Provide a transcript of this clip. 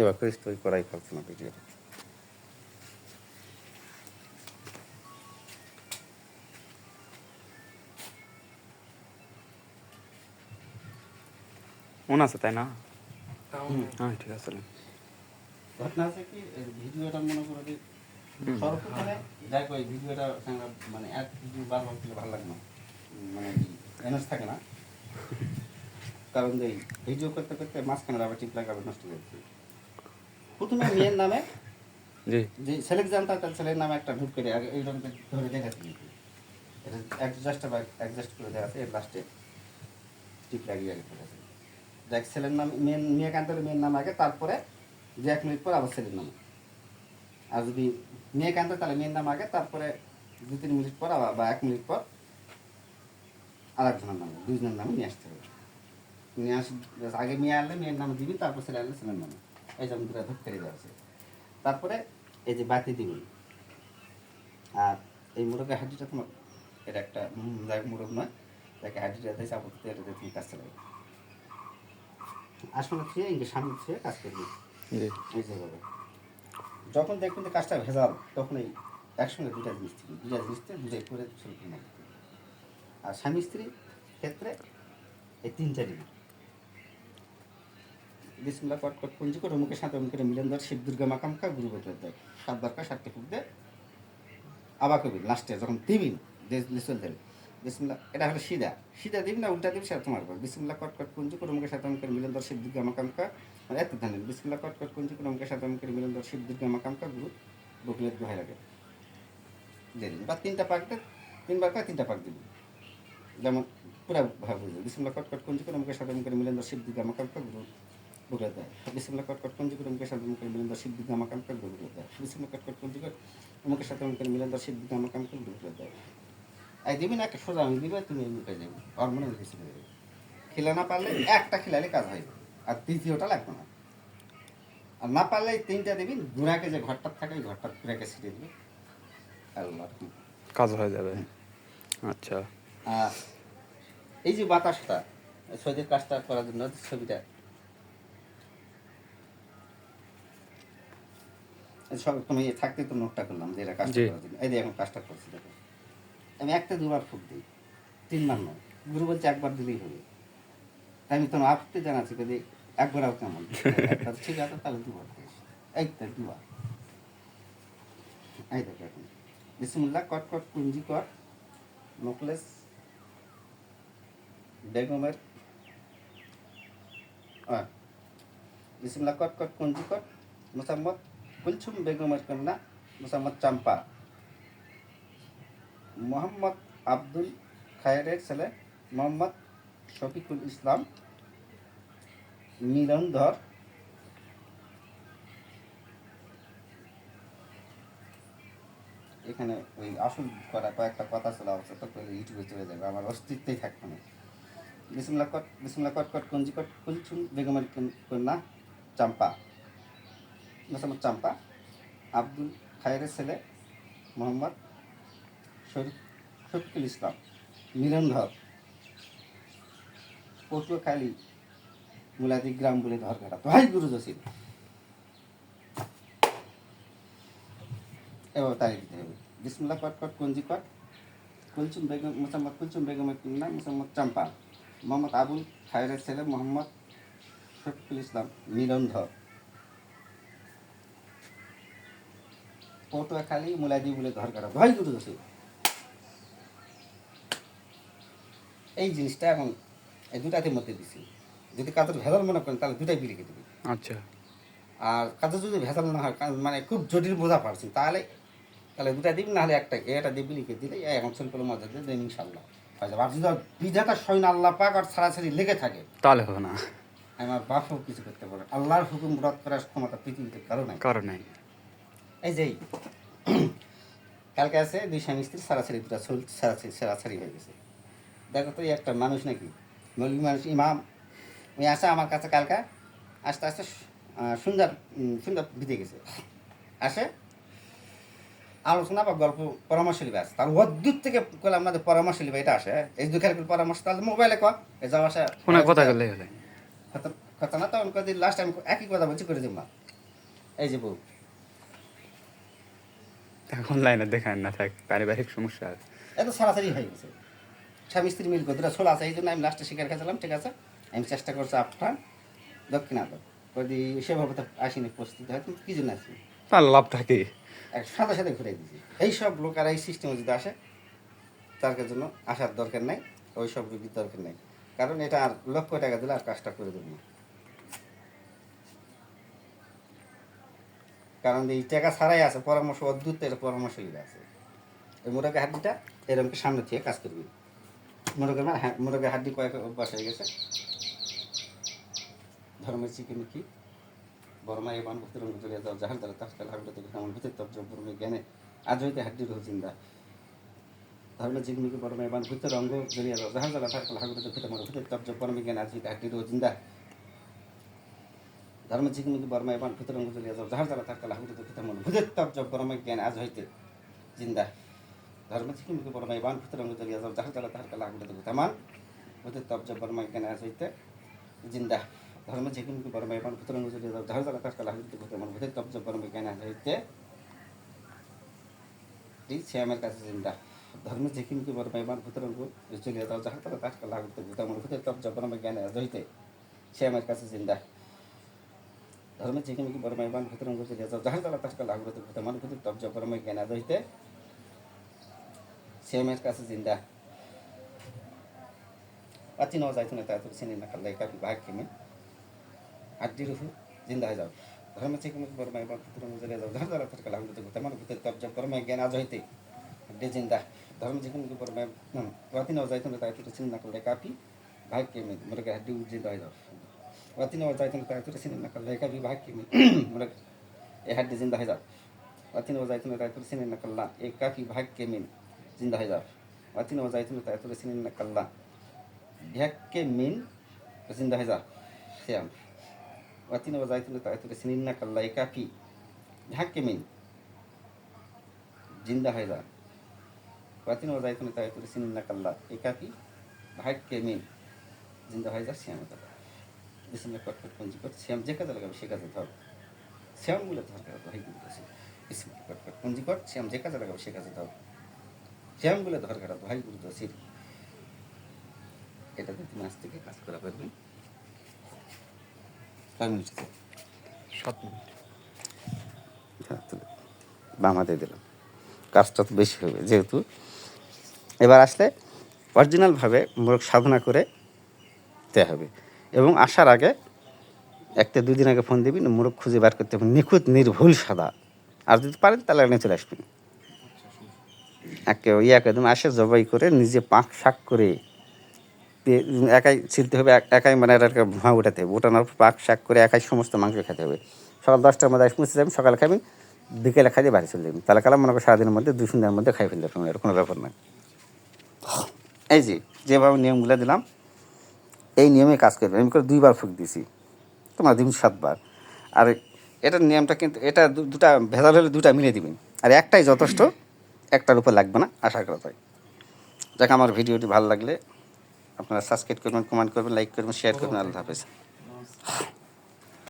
এবার করিস তুই করাই ফেলছ না ভিডিওটা মনে আছে তাই না? হ্যাঁ ঠিক আছে ঘটনা আছে কি? এই ভিডিওটা মনে করো যে সর্বপ্রথমে যাই ওই ভিডিওটা মানে এক ভিডিও বারবার দিলে ভালো লাগে না। মানে এনার্স থাকে না। কারণ এই ভিডিও করতে করতে মাঝখানে আবার টিপ লাগাবে নষ্ট করে দিচ্ছি প্রথমে মেয়ের নামে জি। যে ছেলেকে জানতাম তার ছেলের নামে একটা ঢুক করে এইরকম ধরে দেখাচ্ছি। এটা অ্যাডজাস্ট বা অ্যাডজাস্ট করে দেওয়া আছে এর লাস্টে টিপ লাগিয়ে আগে ফেলেছে দেখ ছেলের নাম মেয়ে মেয়ে কান্তার মেয়ের নাম আগে তারপরে দু এক মিনিট পর আবার ছেলের নাম। আর যদি মেয়ে কান্তে তাহলে মেয়ের নাম আগে তারপরে দু তিন মিনিট পর আবার বা এক মিনিট পর আর একজনের নামে দুজনের নামে নিয়ে আসতে হবে। নিয়ে আস আগে মেয়ে আনলে মেয়ের নামে দিবি তারপর ছেলে আনলে ছেলের নামে। এই যেমন দুটা ধূপ দেওয়া আছে। তারপরে এই যে বাতি দিবি আর এই মোরগের হাড্ডিটা তোমার এটা একটা যাই মোরগ নয় তাকে হাড্ডিটা দিয়েছে আপাতত এটা দিয়ে তুমি কাজ চালাবে আসলে খেয়ে ইংকে সামনে খেয়ে কাজ করবি এই যেভাবে যখন দেখবেন যে কাজটা ভেজাল তখন এই একসঙ্গে দুটা জিনিস থেকে দুটা জিনিস থেকে দুটাই করে শুরু করে আর স্বামী স্ত্রীর ক্ষেত্রে এই তিনটা দিন বিসমুল্লাহ কট কট পুঞ্জি করে মুখে সাথে মুখে মিলন শিব দুর্গা মাকামকা গুরু বদলে দেয় সাত দরকার সাতটা ফুক দে। আবার কবি লাস্টে যখন দিবি লিসল বিসমুল্লাহ, এটা হলো সিদা। সিদা দিবি না, উল্টা দিবি, সেটা তোমার উপর। বিসমুল্লাহ কট কট পুঞ্জি করে মুখে সাথে মুখে মিলন শিব দুর্গা মাকামকা মানে এত ধান বিসমুল্লাহ কট কট পুঞ্জি করে মুখে সাথে মুখে মিলন শিব দুর্গা মাকামকা গুরু বকলের দোহাই লাগে দিয়ে দিবি। বা তিনটা পাক দে, তিনবার করে তিনটা পাক দিবি। যেমন পুরা ভাবে বিসমুল্লাহ কট কট পুঞ্জি করে মুখে সাথে মুখে মিলন শিব দুর্গা মাকামকা গুরু বকলে দেয়। বিসমুল্লাহ কট কট পুঞ্জি করে মুখে সাথে মুখে মিলন ধর শিব দুর্গা মাকামকা গুরু দেয়। বিসমুল্লাহ কট কট পুঞ্জি করে মুখের সাথে মুখে মিলন ধর শিব দুর্গা মাকামকা গুরু বকলে দেয়। এই দিবি না একটা সোজা আমি দিবে তুমি মুখে যাবে। আর মনে রেখেছিল খেলে না পারলে একটা খেলালে কাজ হয়। আর তৃতীয়টা লাগবে না। আর না পারলে তিনটা দিবি গুড়াকে যে ঘরটা থাকে ওই ঘরটা গুড়াকে ছিটে দিবি। আল্লাহ কাজ হয়ে যাবে। আচ্ছা। আর এই যে বাতাসটা সৈদের কাজটা করার জন্য ছবিটা সব তুমি থাকতে তো নোটটা করলাম যে এটা কাজটা। করার জন্য। এই যে এখন কাজটা করছি দেখো। আমি একটা দুবার ফুক দিই তিনবার নয় গুরু বলছে একবার দিলেই হবে। তাই আমি তোমার আপত্তি জানাচ্ছি যে একবার আও কেমন? ঠিক আছে তাহলে দুবার এই তো দুবার। এই দেখো এখন। বিসমুল্লাহ কট কট কুঞ্জি কট নোকলেস বেগমের বিসমুল্লাহ কট কট কুঞ্জি কট মোসাম্মদ কুলছুম বেগমের কন্যা মোসাম্মদ চাম্পা। মোহাম্মদ আব্দুল খায়েরের ছেলে মোহাম্মদ শফিকুল ইসলাম, মিলনধর, এখানে ওই আসল করা কয়েকটা কথা ছিল অবশ্য, তো ইউটিউবে চলে যাবে, আমার অস্তিত্বই থাকবে না। বিসমুল্লাহ কট বিসমুল্লাহ কট কট, কুঞ্জি কট কুলছুম বেগমের কন- কন্যা চাম্পা। মোসাম্মদ চাম্পা, আব্দুল খায়েরের ছেলে মোহাম্মদ শফিকুল ইসলাম মিলনধর পটুয়াখালী, মুলাদি গ্রাম বলে ধর কাটা। হাই গুরু জসিম। এবার তাই দিতে হবে। বিসমুল্লাহ কট কট কঞ্জি কট কুলচুম বেগম মোসাম্মদ কুলচুম বেগমের কন্যা মোসাম্মদ চাম্পা। মোহাম্মদ আবুল খায়রের ছেলে মোহাম্মদ শফিকুল ইসলাম মিলনধর পটুয়াখালী মুলাদি বলে ঘর কাটা ভাই গুরু জসিম এই জিনিসটা এখন এই দুটাতে মধ্যে দিছি। যদি কাদের ভেজাল মনে করেন তাহলে দুটাই বিলিকে দিবি। আচ্ছা। আর কাদের যদি ভেজাল না হয় মানে খুব জটিল বোঝা পারছেন তাহলে তাহলে দুটা দিবি নাহলে একটা এটা দিবি লিখে দিলে এখন সিম্পল মজা দিয়ে দেন ইনশাল্লাহ হয়ে যাবে। আর যদি বিধাতা সৈন আল্লাহ পাক আর ছাড়াছাড়ি লেগে থাকে তাহলে হবে না। আমার বাপও কিছু করতে পারে আল্লাহর হুকুম রদ করার ক্ষমতা পৃথিবীতে কারও নাই। কারণ নেই। এই যে কালকে আছে দুই স্বামী স্ত্রী সারাসারি দুটা চল- সারাসারি সারাসারি হয়ে গেছে। দেখো তো এই একটা মানুষ নাকি? মৌলবী মানুষ ইমাম। ওই আসা আমার কাছে কালকা আস্তে আস্তে সুন্দর সুন্দর বিতে গেছে। আসে আলোচনা বা গল্প পরামর্শ লিবে আসে। তার অদ্ভুত থেকে কলে আমাদের পরামর্শ লিবে এটা আসে। এই দুঃখের পরামর্শ তাহলে মোবাইলে এই যাওয়া আসা। কথা গেলে কথা- না তখন কদিন লাস্ট টাইম একই কথা বলছি করে দিব এই যে বউ। এখন লাইনে দেখান না থাক পারিবারিক সমস্যা আছে এত সারাসারি হয়ে গেছে। স্বামী স্ত্রী মিল করে দুটা ছোলা আছে এই জন্য আমি লাস্টে শিকার খেয়েছিলাম ঠিক আছে? আমি চেষ্টা করছি আফটার দক্ষিণাগর যদি সেভাবে তো আসিনি প্রস্তুত হয় তুমি কি জন্য আসি তার লাভটা কি এক সাথে সাথে ঘুরে দিয়েছি। এই সব লোক আর এই সিস্টেমে যদি আসে তার জন্য আসার দরকার নাই ওই সব রুগীর দরকার নেই। কারণ এটা আর লক্ষ টাকা দিলে আর কাজটা করে দেবো না। কারণ এই টাকা ছাড়াই আছে, পরামর্শ, অদ্ভুত এটা পরামর্শ আছে। এই মোরগের হাড্ডিটা এরকম সামনে থেকে কাজ করবি? মোরগের মানে মোরগের হাড্ডি কয়েক অভ্যাস হয়ে গেছে। ধর্মের চিকেন কি? বর্মা এবান ভূতের রঙ জড়িয়ে যাও দ্বারা তার কাল হাবিটা থেকে আমার ভূতের তর্জ বর্মে জ্ঞানে আজ হইতে হাড্ডি রহ জিন্দা। ধর্মের জিগমিকে বর্মা এবান ভূতের রঙ জড়িয়ে যাও দ্বারা তার কাল হাবিটা থেকে আমার ভূতের তর্জ বর্মে জ্ঞানে আজ হইতে হাড্ডি রহ জিন্দা। ধর্ম জিগমিকে বর্মা রঙ জড়িয়ে যাও। যাহার দ্বারা তার কাল হাবিটা থেকে আমার ভূতের তর্জ বর্মে জ্ঞানে, আজ হইতে জিন্দা। ধর্ম জিগমিকে বর্মা রঙ জড়িয়ে যাও। যাহার দ্বারা তার কাল হাবিটা থেকে আমার ভূতের তর্জ বর্মে জ্ঞানে, আজ হইতে জিন্দা। ধর্ম বড় মেয়ে পান ভূতরঙ্গ যদি ধার দ্বারা কাজ কালা হইতে ভূতের মন। ভূতের তব্জ বড় মেয়ে জ্ঞান হইতে এই শ্যামের কাছে জিন্দা। ধর্ম মেয়ে পান ভূতরঙ্গ চলে যাও। যাহার দ্বারা কাজ কালা হইতে ভূতের মন। ভূতের তব্জ বড় মেয়ে জ্ঞান যাহার কালা হইতে শ্যামের কাছে জিন্দা। পাচ্ছি না যাইতো না তাই চিনি না খাল্লাই কাপি ভাগ কিনে আড্ডি রুহু জিন্দা হয়ে যাও ধর্ম থেকে মুখ বর্মা এবং পুত্র মজুরে যাও ধর ধরা থাকা লাগবে তো তেমন ভিতরে তব জব কর্ম জ্ঞান আজ হইতে আড্ডি জিন্দা ধর্ম থেকে মুখ বর্মা রাতি নাও যাইতো না তাই তো চিনি না করলে কাপি ভাগ কিনে মোরে আড্ডি জিন্দা হয়ে যাও রাতি নাও যাইতো না তাই তো চিনি না করলে কাপি ভাগ কিনে মোরে এ হাড্ডি জিন্দা হয়ে যাও রাতি নাও যাইতো না তাই তো চিনি না করলা এ কাপি ভাগ কিনে জিন্দা হয়ে যাও রাতি নাও যাইতো না তাই তো চিনি না করলা ভ্যাককে মিন জিন্দা হয়ে যা শ্যাম ওয়াতিন ও যাইতুলে তাইতুলে সিনিন্না কাল্লা একাফি ভ্যাককে মিন জিন্দা হয়ে যা ওয়াতিন ও যাইতুলে তাইতুলে সিনিন্না কাল্লা একাফি ভাগ্যে দাদা বিসমিল্লাহ কটকট পঞ্জি শ্যাম যে কাজে লাগাবে সে কাজে ধর। শ্যাম বলে ধর করা ভাই গুলো আছে বিসমিল্লাহ কটকট পঞ্জি কর শ্যাম যে কাজে লাগাবে সে কাজে ধর। শ্যাম বলে ধর করা ভাই গুলো আছে এটাতে তুমি আজ থেকে কাজ করা পারবে। কয় মিনিট সাত মিনিট। হ্যাঁ। বামাতে দিলাম। কাজটা তো বেশি হবে যেহেতু। এবার আসলে অরিজিনালভাবে মোরগ সাধনা করে দিতে হবে। এবং আসার আগে একটা দুই দিন আগে ফোন দিবি না মোরগ খুঁজে বার করতে হবে। নিখুঁত, নির্ভুল সাদা। আর যদি পারেন, তাহলে এনে চলে আসবেন একে ইয়াকে একদম আসে জবাই করে নিজে পাক শাক করে একাই ছিলতে হবে এক- একাই মানে এটাকে ভুয়া উঠাতে হবে। উঠানোর পাক শাক করে একাই সমস্ত মাংস খেতে হবে। সকাল দশটার মধ্যে পৌঁছে যাবেন সকালে খাবেন বিকেলে খাইয়ে বাড়ি চলে যাবেন তাহলে কালাম, মনে করি সারাদিনের মধ্যে, দুই সন্ধ্যার মধ্যে খাই ফেলতে পারবেন কোনো ব্যাপার নয়। এই যে, যেভাবে নিয়মগুলো দিলাম এই নিয়মে কাজ করবেন আমি করে দুইবার ফুক দিছি। তোমার দিন সাতবার। আর এটার নিয়মটা কিন্তু, এটা দুটা ভেজাল হলে দুটা মিলে দিবেন। আর একটাই যথেষ্ট, একটার উপর লাগবে না, আশা করা যায়। যাক, আমার ভিডিওটি ভালো লাগলে আপনারা সাবস্ক্রাইব করবেন কমেন্ট করবেন লাইক করবেন শেয়ার করবেন। আল্লাহ হাফেজ।